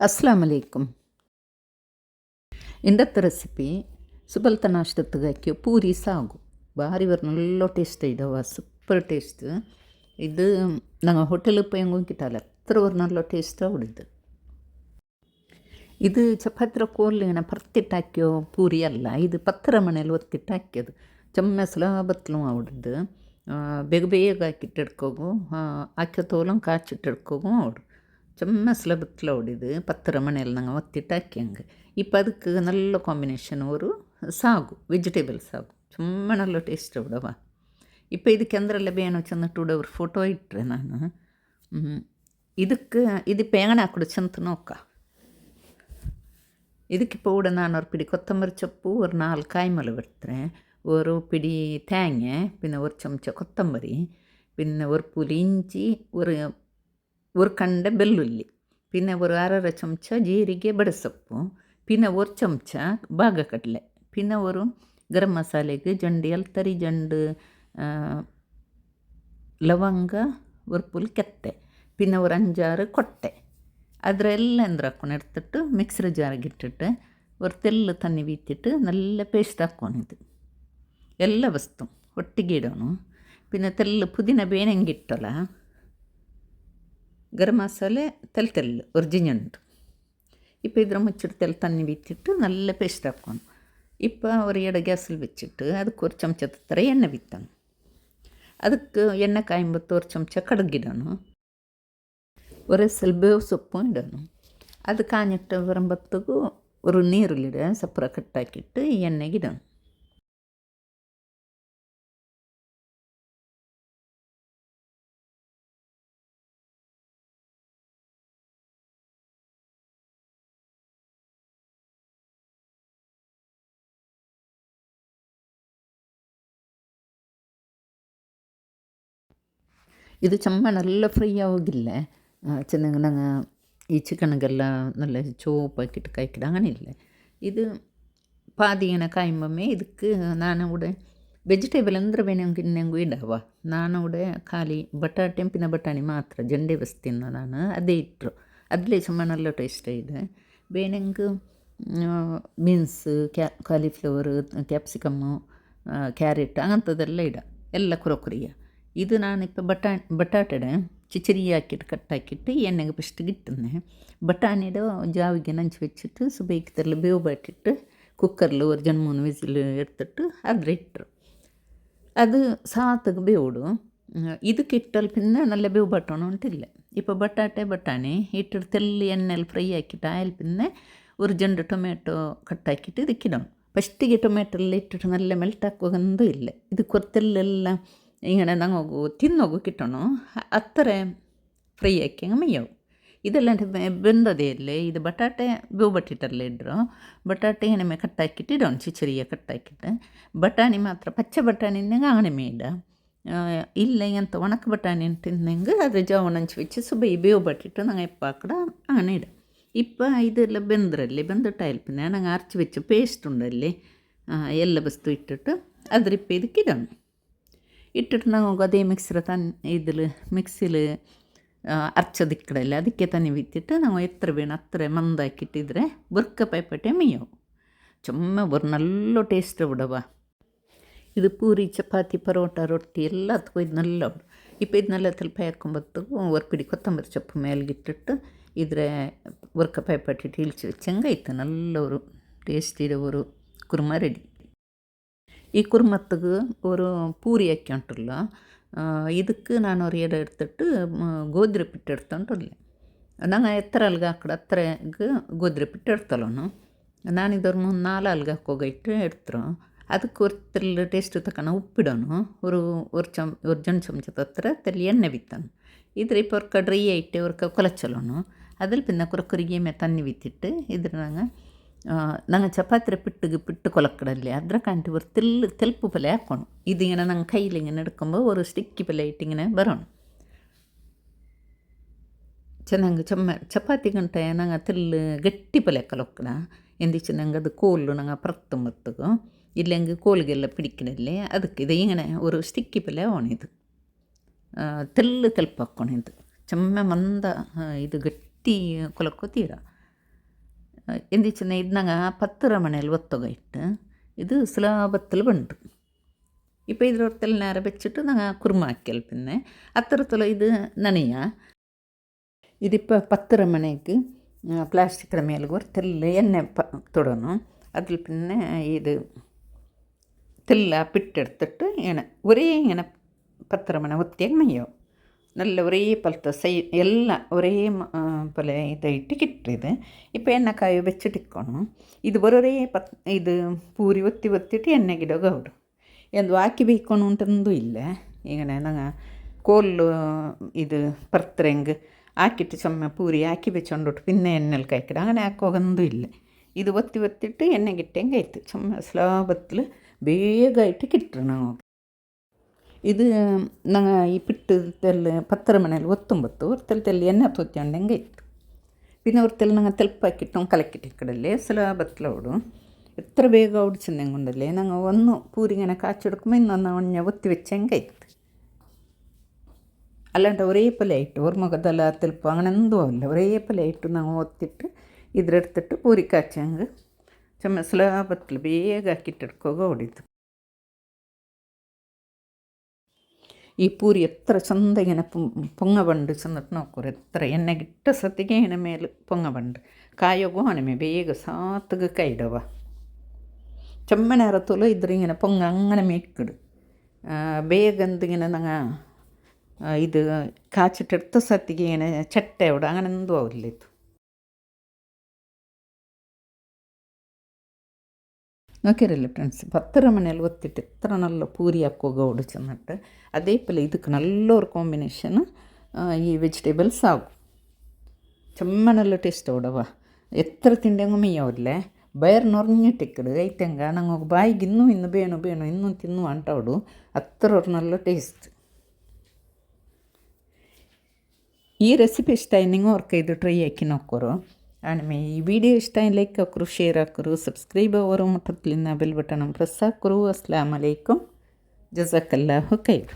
Assam ಅಲೈಕುಮ್ ಇಂದತ್ತ recipe ಸುಬಲ್ತ ನಾಷ್ಟಕ್ಕೆ ಹಾಕಿ ಪೂರಿ ಸಾಗು ಭಾರಿ ಬರ್ನಲ್ಲೋ taste ಇದಾವ ಸೂಪರ್ ಟೇಸ್ಟ್ ಇದು ನಂಗೆ ಹೋಟೆಲ್ ಪಯ್ಯಂಗೂ ಕಿಟ್ಟಲ್ಲ ಅತ್ರ ಬರ್ನಲ್ಲೋ ಟೇಸ್ಟ್ ಅವಡಿದ್ದು ಇದು ಚಪಾತ್ರ ಕೋಲಿನ ಪರ್ತಿಟ್ಟು ಹಾಕ್ಯೋ ಪೂರಿ ಅಲ್ಲ ಇದು ಪತ್ತರ ಮನೇಲಿ ಒತ್ತಿಟ್ಟು ಹಾಕ್ಯೋದು ಚಮ್ಮೆಸಲ ಬತ್ಲು ಅವಡಿದ್ದು ಬೇಗ ಬೇಗ ಹಾಕಿಟ್ಟಿಡ್ಕೋಗು ಹಾಕ್ಯೋ ತೋಲಂಗೆ ಕಾಚಿಟ್ಟಿಡ್ಕೋಗು செம்ம சிலபத்தில் ಓಡಿದು ಪತ್ತು ರಮಣೆಯಲ್ಲಿ ನಂಗೆ ಒತ್ತಿಟ್ಟು ಹಾಕ್ಯಂಗೆ இப்போ அதுக்கு நல்ல காம்பினேஷன் ஒரு சாகு வெஜிடேபிள் சாகு. சும்மா நல்ல டேஸ்ட் விடவா. இப்போ ಇದಕ್ಕೆ ಅಂದ್ರಲ್ಲ ಬೇನು ಚಂದಟೂಡ ಅವ್ರ ಫೋಟೋ ಇಟ್ಟರೆ ನಾನು ಇದಕ್ಕೆ ಇದು ಪೇಣ ಹಾಕಿಡು ಚಂತ ನೋಕ ಇದಕ್ಕೆ ಪೌಡ ನಾನು ஒரு பிடி கொத்தமல்லி சப்பு ஒரு நாலு காய்மலை வெடுத்துறேன் ஒரு பிடி தேங்க பின்ன ஒரு ಚಮಚ கொத்தமರಿ பின்ன ஒரு புலி இஞ்சி ஒரு ഒരു കണ്ട ಬೆಳ್ಳುಳ್ಳಿ പിന്നെ ഒരു അരര ಚಮಚ ಜೀರಿಗೆ ಬಡಸೊಪ್ಪು പിന്നെ ഒരു ಚಮಚ ಬಾಗಕಡಲೆ പിന്നെ ഒരു ಗರಂ ಮಸಾಲೆಗೆ ಜಂಡು ಎಲ್ತರಿ ಜಂಡು ಲವಂಗ ஒரு புல் கெத்தை பின்ன ஒரு அஞ்சாறு கொட்டை அதில் எல்லாம் இந்திராக்கணும் எடுத்துட்டு மிக்சர் ஜாருக்கு இட்டுட்டு ஒரு தெல்லு தண்ணி வீத்திட்டு நல்ல பேஸ்ட் ஆக்கணும் இது எல்லா வஸ்தும் ஒட்டிக்கிடணும் பின்ன தெல்லு புதின ಬೇನೆಂಗಿಟ್ಟಲ್ಲ ಗರಂ ಮಸಾಲೆ ತಲೆ ತೆಲ್ಲು ಒರಿಜಿನಲ್ இப்போ இதில் முச்சிடத்தில் தண்ணி வித்திட்டு நல்ல பேஸ்ட் ஆக்கணும் இப்போ ஒரு இட கேஸில் வச்சுட்டு அதுக்கு ஒரு சமச்சத்து தர எண்ணெய் விற்றணும் அதுக்கு எண்ணெய் காயும்போது ஒரு சமச்ச கடுகிடணும் ஒரு சில பேவ் சொப்பும் இடணும் அது காஞ்சிட்டு வரும்பத்துக்கு ஒரு நீருள்ளிட சப்புரை கட்டாக்கிட்டு எண்ணெய் இடணும் ಇದು ಚಮ್ಮ നല്ല ಫ್ರೈ ಆಗೋಗಿಲ್ಲ ಚೆನ್ನಾಗಿ ನಂಗೆ ಈ ಚಿಕನ್ಗೆಲ್ಲ നല്ല ചുവപ്പാക്കിയിട്ട് കഴിക്കില്ല അങ്ങനെയില്ല ഇത് പാതി ഇങ്ങനെ കായുമ്പമേ ಇದಕ್ಕೆ ನಾನು ഇവിടെ ವೆಜಿಟೇಬಲ್ ಅಂದರೆ ಬೇನೆಂಗೆ ಇನ್ನೆಂಗೂ ಇಡವ ನಾನು ഇവിടെ ಖಾಲಿ ಬಟಾಟೆ ಪಿನ ಬಟಾಣಿ ಮಾತ್ರ ಜಂಡೆ ಬಸ್ತಿನ ನಾನು ಅದೇ ಇಟ್ಟರು ಅದಲೇ ಸುಮ್ಮ നല്ല ಟೇಸ್ಟ್ ಇದೆ ಬೇನೆಂಗೆ ಬೀನ್ಸ್ ಕ್ಯಾ ಕಾಲಿಫ್ಲವರ್ ಕ್ಯಾಪ್ಸಿಕಮ್ಮು ಕ್ಯಾರೆಟ್ ಅಂಥದ್ದೆಲ್ಲ ಇಡ ಎಲ್ಲ ಕುರಕುರಿಯ ಇದು ನಾನು ಇಪ್ಪ ಬಟಾ ಬಟಾಟೆಡೆ ചിച്ചരിയാക്കിയിട്ട് കട്ടാക്കിയിട്ട് എണ്ണയ്ക്ക് പിടിച്ചിട്ട് കിട്ടുന്നത് ബട്ടാണിയുടെ ജാവിക്ക് നഞ്ച് വെച്ചിട്ട് സുബൈക്കത്തിൽ ബേവ് പാട്ടിട്ട് കുക്കറിൽ ഒരു രണ്ട് മൂന്ന് വിസിൽ എടുത്തിട്ട് അതിൽ ഇട്ടു. അത് സാത്തക്ക് ബേവിടും ഇത് കിട്ടാൽ പിന്നെ നല്ല ബേവ് ബട്ടണം ഉണ്ടില്ല ഇപ്പോൾ ബട്ടാട്ടെ ബട്ടാണി ഇട്ടിട്ട് തെല്ലി എണ്ണയിൽ ഫ്രൈ ആക്കിയിട്ട് ആയാൽ പിന്നെ ഒരു ജണ്ട് ടൊമാറ്റോ കട്ടാക്കിയിട്ട് ഇതിക്കിടണം ഫസ്റ്റിಗೆ ടൊമാറ്റോ എല്ലാം ഇട്ടിട്ട് നല്ല മെൽട്ടാക്കുവൊന്നും ഇല്ല. ഇത് കുറത്തെല്ലാം ഇങ്ങനെ ഞങ്ങൾക്ക് തിന്നോക്ക് കിട്ടണോ അത്ര ഫ്രൈ ആക്കി അങ്ങ് മെയ്യാവും ಇದೆಲ್ಲ ಬೆಂದದೇ ಇರಲಿ ಇದು ಬಟಾಟೆ ಬೇವು ಬಟ್ಟಿಟ್ಟಲ್ಲೇ ಇಡ್ರು ಬಟಾಟೆ ಏನೇ ಕಟ್ಟಾಕಿಟ್ಟು ಇಡೋಣ ಚಿಚರಿಯ ಕಟ್ಟಾಕಿಟ್ಟು ಬಟಾಣಿ ಮಾತ್ರ ಪಚ್ಚ ಬಟಾಣಿನಾಗ ಅಂಗಣೆ ಮೇಡ ಇಲ್ಲ ಎಂತ ಒಣಕ ಬಟಾಣಿ ತಿನ್ನಂಗೆ ಅದು ಜವನ ಹಂಚಿ വെച്ച് ಸುಬೈ ಬೇವು ಬಟ್ಟಿಟ್ಟು ನಂಗೆ ಎಪ್ಪ ಹಾಕಡ അങ്ങനെ ഇടും ഇപ്പം ഇതെല്ലാം ಬೆಂದ್ರಲ್ಲಿ ಬೆಂದಿಟ್ಟು പിന്നെ ನಂಗೆ ಅರ್ಚಿ വെച്ച് ಪೇಸ್ಟ್ ಉಂಡಲ್ಲಿ ಎಲ್ಲ ವಸ್ತು ಇಟ್ಟಿಟ್ಟು ಅದ್ರಿಪ್ಪ ಇದಕ್ಕೆ ಇಡೋಣ ಇಟ್ಟಿಟ್ಟು ನಾವು ಅದೇ ಮಿಕ್ಸ್ರ ತನ್ ಇದಿಲ್ ಮಿಕ್ಸಿಲಿ ಅರ್ಚದಿಕ್ಕಡಲ್ಲಿ ಅದಕ್ಕೆ ತನಿ ಬಿತ್ತಿಟ್ಟು ನಾವು ಎತ್ತರ ಬೇಣ ಹತ್ತಿರ ಮಂದಾಕಿಟ್ಟಿದ್ರೆ ಬುರ್ಕ ಪೈಪಟೆ ಮೇಯವು ಚೊಮ್ಮ ಬರ್ ನಲ್ಲೋ ಟೇಸ್ಟ್ ಬಿಡವ ಇದು ಪೂರಿ ಚಪಾತಿ ಪರೋಟ ರೊಟ್ಟಿ ಎಲ್ಲ ಅದಕ್ಕೂ ಇದು ನಲ್ಲ ಇಪ್ಪ ಇದನ್ನೆಲ್ಲ ತಲ್ಪ ಹಾಕೊಂಬತ್ತು ಒರ್ಪಿಡಿ ಕೊತ್ತಂಬರಿ ಸೊಪ್ಪು ಮೇಲ್ಗಿಟ್ಟಿಟ್ಟು ಇದ್ರೆ ಒರ್ಕ ಪೈಪಟ್ಟಿಟ್ಟು ಇಳಿಸಿ ಚೆಂಗಾಯ್ತು ನಲ್ಲವರು ಟೇಸ್ಟ್ ಇರೋವರು ಕುರ್ಮಾ ರೆಡಿ ಈ ಕುರ್ಮತ್ತಿಗೆ ஒரு பூரி வைக்கொண்டுள்ள ಇದಕ್ಕೆ ನಾನು ஒரு இடம் எடுத்துட்டு ಗೋಧಿ ಪಿಟ್ಟು ಎಡ್ತೊಂಡುಲ್ಲೆ ನಂಗೆ ಎತ್ತರ ಅಲ್ಗೆ ಹಾಕಡ ಅತ್ತರಗೆ ಗೋಧಿ ಪಿಟ್ಟು ಎಡ್ತಲೋನು ನಾನಿದೊರು ಮೂರು ನಾಲ್ ಅಲ್ಗೆ ಹಾಕೋಗೈಟ್ಟು ಎಡ್ತರು ಅದಕ್ಕೆ ஒருத்தர் டேஸ்ட்டு தக்கன உப்பிடணும் ஒரு ஒரு சம் ஒரு ஜன் சமச்ச தத்திர தெல்லி எண்ணெய் வித்தணும் இதில் இப்போ ஒருக்கா ட்ரை ஆகிட்டு ஒருக்கா குலைச்சலணும் அதில் பின்ன குறுக்குறுகியுமே தண்ணி வித்திட்டு இதில் நாங்கள் ನಂಗೆ ಚಪಾತಿ ಪಿಟ್ಟಿಗೆ ಪಿಟ್ಟು ಕೊಲಕ್ಕಡಲ್ಲಿ ಅದರ ಕಾಂಟಿ ஒரு தில்லு தெல்ப்பு பிலை ஆக்கணும் இது இங்கே நாங்கள் கையில் இங்கே எடுக்கும்போது ஒரு ஸ்டிக்கி பிளேட் இங்கே வரணும் ಚೆನ್ನಾಗಿ ಚಮ್ಮ ಚಪಾತಿ ಗಂಟ ನಂಗೆ ತಿಲ್ಲು ಗಟ್ಟಿ ಪಲೆ ಕಲೊಕ್ಕಣ ಎಂದಿಚ್ಚು ನಂಗೆ ಅದು ಕೋಲು ನಂಗೆ ಪ್ರತ್ತು ಮತ್ತಗು ಇಲ್ಲಿ ಹಂಗೆ ಕೋಲಿಗೆಲ್ಲ ಪಿಡಿಕಿನಲ್ಲಿ ಅದಕ್ಕೆ ಇದು ಹಿಂಗನೆ ஒரு ಸ್ಟಿಕ್ಕಿ ಪಲೆ ಓಣಿದು ತೆಲ್ಲು ತೆಲ್ಪು ಹಾಕ್ಕೊಂಡಿದ್ದು ಚಮ್ಮ ಮಂದ ಇದು ಗಟ್ಟಿ ಕೊಲಕ್ಕೋ ತೀರ ಎಂದಿಚ್ಚಿನ ಇದ್ನಾಗ ಪತ್ತರ ಮನೇಲಿ ಒತ್ತೊಗ ಇಟ್ಟು ಇದು ಸುಲಭತ್ತಲು ಬಂಟು இப்போ இதில் ஒரு தெல் நேரம் வச்சுட்டு நாங்கள் குருமாக்கல் பின்ன. அத்தரத்தில் இது நனையா? இது இப்போ பத்தரை மணிக்கு பிளாஸ்டிக்கிற மேலுக்கு ஒரு தெல் எண்ணெய் ப தொடணும். அதில் பின்ன இது தெல்லாக பிட்டு எடுத்துட்டு என ஒரே என பத்தரை மணி ஒத்தியாக மையம் நல்ல ஒரே பலத்தை செய் எல்லாம் ஒரே போல இதாയിട്ട് കിട്ടരുത് ഇപ്പോൾ എണ്ണക്കായ വെച്ചിട്ടിക്കണം ഇത് ഒരേ ಇದು ಪೂರಿ ಒತ್ತಿ ಒತ್ತಿಟ್ಟು ಎಣ್ಣೆಗಿಡೋಗ ಗೌರು ಎಂದು ಹಾಕಿ ಬೇಯ್ಕೊಂಡು ಅಂತಂದು ಇಲ್ಲ ಈಗ ನಂಗೆ ಕೋಲು ಇದು ಪರ್ತರೆಂಗ್ ಹಾಕಿಟ್ಟು ಚೊಮ್ಮೆ ಪೂರಿ ಹಾಕಿ ಬೆಚ್ಚೊಂಡೊಟ್ಟು ಪಿನ್ನೆ ಎಣ್ಣೆಲ್ ಕಾಯ್ಕಿಡ അങ്ങനെ ಹಾಕೋಗಂದು ಇಲ್ಲ ಇದು ಒತ್ತಿ ಒತ್ತಿಟ್ಟು ಎಣ್ಣೆಗಿಟ್ಟಂಗೆ ಆಯ್ತು ಚೊಮ್ಮೆ ಸ್ಲೋ ಬೇಗ ಇಟ್ಟು ಕಿಟ್ಟರು ನಾವು ഇത് ನಂಗೆ ಈ ಪಿಟ್ಟದಲ್ಲಿ പത്തര ಮನೇಲಿ ಒತ್ತೊಂಬತ್ತು ಒರ್ತಲ್ದಲ್ಲಿ ಎಣ್ಣೆ ತೊತ್ತಿಯೊಂಡಂಗೆ ಇತ್ತು പിന്നെ ഒരുത്തിൽ ഞങ്ങൾ തെൽപ്പാക്കിട്ടും കലക്കിട്ടിക്കടല്ലേ സില ബത്തലോടും എത്ര വേഗം ഓടിച്ചെന്നും കൊണ്ടല്ലേ ഞങ്ങൾ ഒന്ന് പൂരിങ്ങനെ കാച്ചെടുക്കുമ്പോൾ ഇന്നൊന്ന് ഒഞ്ഞ ഒത്തി വെച്ചെങ്കയത്ത് അല്ലാണ്ട് ഒരേ പോലെയായിട്ട് ഓർമ്മകഥല തെൽപ്പം അങ്ങനെ എന്തോ അല്ല ഒരേ പോലെയായിട്ട് ഞങ്ങൾ ഒത്തിട്ട് ഇതിലെടുത്തിട്ട് പൂരി കാച്ചെങ്ക് ചുമ സ്ലാപത്തിൽ വേഗം ആക്കിയിട്ടെടുക്കുക ഓടിയത് ಈ ಪೂರಿ ಎತ್ತರ ಚೆಂದಾಗಿನ ಪೊಂಗ ಬಂಡು ಚೆಂದಟ್ಟು ನೋಡ್ಕೋರಿ ಎತ್ತರ ಎಣ್ಣೆಗಿಟ್ಟ ಸತ್ತಿಗೆ ಎಣ್ಣೆ ಮೇಲೆ ಪೊಂಗ ಬಂಡು ಕಾಯೋಗು ಹಣಮೆ ಬೇಗ ಸಾತ್ಗೆ ಕೈಡವ ചെമ്മന അറത്തുള്ള ഇതിങ്ങനെ പൊങ്ങ അങ്ങനെ മേക്കിട് വേഗന്തിങ്ങനെ നങ്ങ ഇത് കാച്ചിട്ടെടുത്ത് സത്തിക്ക് ഇങ്ങനെ ചട്ടയോടെ അങ്ങനെ എന്തോ ആവില്ല ഇത് നോക്കിയറിയില്ലേ ഫ്രണ്ട്സ് പത്തര മണി അലുവത്തിട്ട് എത്ര നല്ല പൂരിയാക്കുക ഓടിച്ചെന്നിട്ട് അതേപോലെ ഇതൊക്കെ നല്ലൊരു കോമ്പിനേഷൻ ഈ വെജിറ്റബിൾസ് ആകും. ചെമ്മനല്ല ടേസ്റ്റ് ഓടവ എത്ര തിന്റെങ്ങും മെയ്യാവില്ലേ ബയർ നിറഞ്ഞിട്ടിക്കട് ഐറ്റങ്ക നങ്ങൾ ബായിക്ക് ഇന്നും ഇന്ന് വേണു വേണോ ഇന്നും തിന്നു വേണ്ടാവിടും അത്ര ഒരു നല്ല ടേസ്റ്റ് ഈ റെസിപ്പി ഇഷ്ടമായി നിങ്ങൾ ഓർക്കെ ഇത് ട്രൈ ആക്കി നോക്കുറോ ಆಮೇಲೆ ಈ ವಿಡಿಯೋ ಇಷ್ಟ ಲೈಕ್ ಹಾಕರು ಶೇರ್ ಹಾಕರು ಸಬ್ಸ್ಕ್ರೈಬ್ ಅವರು ಮಟ್ಟತ್ಲಿನ ಬೆಲ್ ಬಟನ್ ಪ್ರೆಸ್ ಹಾಕರು ಅಸ್ಲಾಮ್ ಅಲೈಕುಮ್ ಜಜಾಕಲ್ಲಾಹು ಖೈರ್